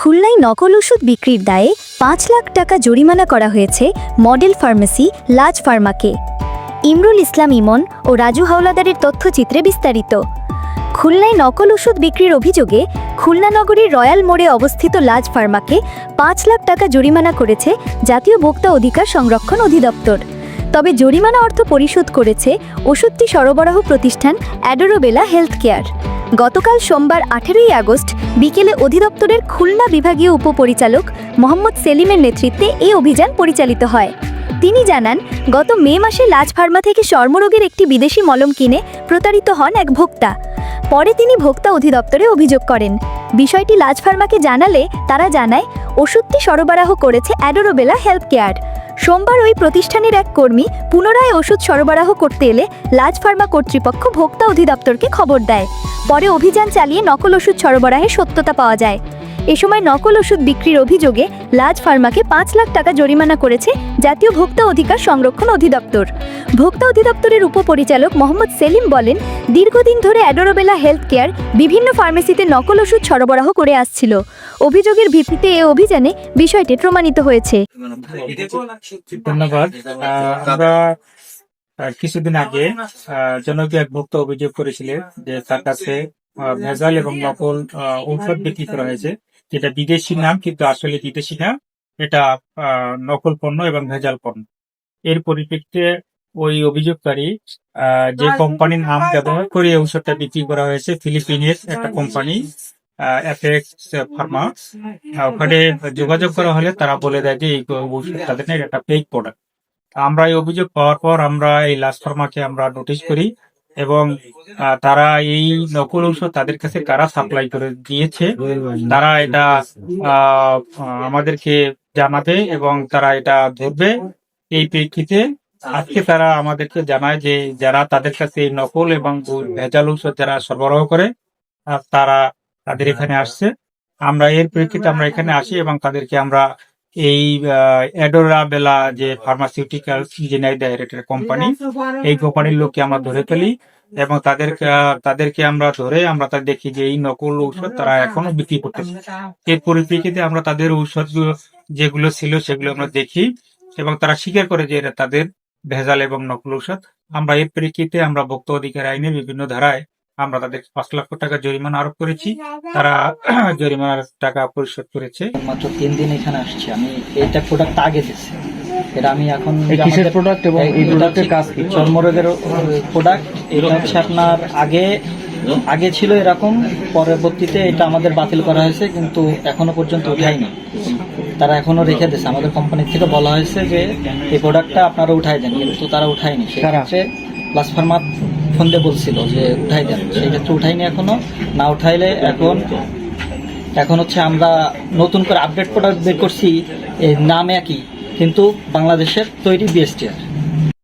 খুলনায় নকল ওষুধ বিক্রির দায়ে পাঁচ লাখ টাকা জরিমানা করা হয়েছে মডেল ফার্মেসি লাজ ফার্মাকে। ইমরুল ইসলাম ইমন ও রাজু হাওলাদারের তথ্যচিত্রে বিস্তারিত। খুলনায় নকল ওষুধ বিক্রির অভিযোগে খুলনা নগরীর রয়্যাল মোড়ে অবস্থিত লাজ ফার্মাকে পাঁচ লাখ টাকা জরিমানা করেছে জাতীয় ভোক্তা অধিকার সংরক্ষণ অধিদপ্তর। তবে জরিমানা অর্থ পরিশোধ করেছে ওষুধটি সরবরাহ প্রতিষ্ঠান অ্যাডোরোবেলা হেলথ কেয়ার। গতকাল সোমবার আঠেরোই আগস্ট বিকেলে অধিদপ্তরের খুলনা বিভাগীয় উপপরিচালক মোহাম্মদ সেলিমের নেতৃত্বে এই অভিযান পরিচালিত হয়। তিনি জানান, গত মে মাসে লাজ ফার্মা থেকে চর্মরোগের একটি বিদেশি মলম কিনে প্রতারিত হন এক ভোক্তা। পরে তিনি ভোক্তা অধিদপ্তরে অভিযোগ করেন। বিষয়টি লাজ ফার্মাকে জানালে তারা জানায়, ওষুধটি সরবরাহ করেছে অ্যাডোরোবেলা হেলথ কেয়ার। সোমবার ওই প্রতিষ্ঠানের এক কর্মী পুনরায় ওষুধ সরবরাহ করতে এলে লাজ ফার্মা কর্তৃপক্ষ ভোক্তা অধিদপ্তরকে খবর দেয়। পরে অভিযান চালিয়ে নকল ওষুধ সরবরাহের সত্যতা পাওয়া যায়। এ সময় নকল ওষুধ বিক্রির অভিযোগে লাজ ফার্মাকে পাঁচ লাখ টাকা জরিমানা করেছে জাতীয় ভোক্তা অধিকার সংরক্ষণ অধিদপ্তর। ভোক্তা অধিদপ্তরের উপপরিচালক মোহাম্মদ সেলিম বলেন, দীর্ঘদিন ধরে অ্যাডোরোবেলা হেলথ কেয়ার বিভিন্ন ফার্মেসিতে নকল ওষুধ সরবরাহ করে আসছিল। অভিযোগের ভিত্তিতে এ অভিযানে বিষয়টি প্রমাণিত হয়েছে। কিছুদিন আগে জনপ্রিয় এক ভক্ত অভিযোগ করেছিলেন যে তার কাছে ভেজাল এবং নকল ঔষধ বিক্রি করা হয়েছে। যেটা বিদেশি নাম কিন্তু আসলে বিদেশি না এটা নকল পণ্য এবং ভেজাল পণ্য। এর পরিপ্রেক্ষিতে ওই অভিযোগকারী যে কোম্পানির নাম ব্যবহার করে ঔষধটা বিক্রি করা হয়েছে ফিলিপিনের একটা কোম্পানি ফার্মা ওখানে যোগাযোগ করা হলে তারা বলে দেয় যে এই ঔষধ তাদের না এটা একটা ফেক প্রোডাক্ট আমরা এই অভিযোগ পাওয়ার পর আমরা এই লাস্ট ফার্মাকে আমরা নোটিশ করি। এবং তারা এই নকল ঔষধ তাদের কাছে কারা সাপ্লাই করে দিয়েছে, তারা এটা আমাদেরকে জানাবে এবং তারা এটা ধরবে। এই প্রেক্ষিতে আজকে তারা আমাদেরকে জানায় যে যারা তাদের কাছে নকল এবং ভেজাল ঔষধ যারা সরবরাহ করে তারা তাদের এখানে আসছে। আমরা এর প্রেক্ষিতে আমরা এখানে আসি এবং তাদেরকে আমরা এই এডোরা বেলা যে ফার্মাসিউটিক্যাল ইঞ্জিনিয়ার ডাইরেক্টর কোম্পানি এই কোম্পানির লোককে আমরা ধরে ফেলি এবং তাদেরকে তাদেরকে আমরা ধরে আমরা তা দেখি যে এই নকল ঔষধ তারা এখনও বিক্রি করতেছে। এর পরিপ্রেক্ষিতে আমরা তাদের ঔষধ যেগুলো ছিল সেগুলো আমরা দেখি এবং তারা স্বীকার করে যে এটা তাদের ভেজাল এবং নকল ঔষধ। আমরা এর প্রেক্ষিতে আমরা ভোক্তা অধিকার আইনের বিভিন্ন ধারায় আমরা তাদের পাঁচ লক্ষ টাকা জরিমানা আরোপ করেছি। তারা জরিমানার টাকা পরিশোধ করেছে। মাত্র তিন দিন এখানে আসছি। আমি এটা প্রোডাক্ট আগে দিচ্ছি এটা আমি এখন কিসের প্রোডাক্ট এবং এই প্রোডাক্টের কাজ কি? চর্মরোগের প্রোডাক্ট এটা হচ্ছে আপনার আগে আগে ছিল এরকম পরবর্তীতে এটা আমাদের বাতিল করা হয়েছে কিন্তু এখনও পর্যন্ত উঠায়নি। তারা এখনও রেখে দিয়েছে। আমাদের কোম্পানি থেকে বলা হয়েছে যে এই প্রোডাক্টটা আপনারা উঠাই দেন কিন্তু তারা উঠায়নি? সেক্ষেত্রে প্লাস ফার্মা ফোন দিয়ে বলছিল যে উঠাই দেন। সেই ক্ষেত্রে উঠাইনি এখনও। না উঠাইলে এখন এখন হচ্ছে আমরা নতুন করে আপডেট প্রোডাক্ট বের করছি নাম একই, কিন্তু বাংলাদেশের তৈরি বিএসটিআর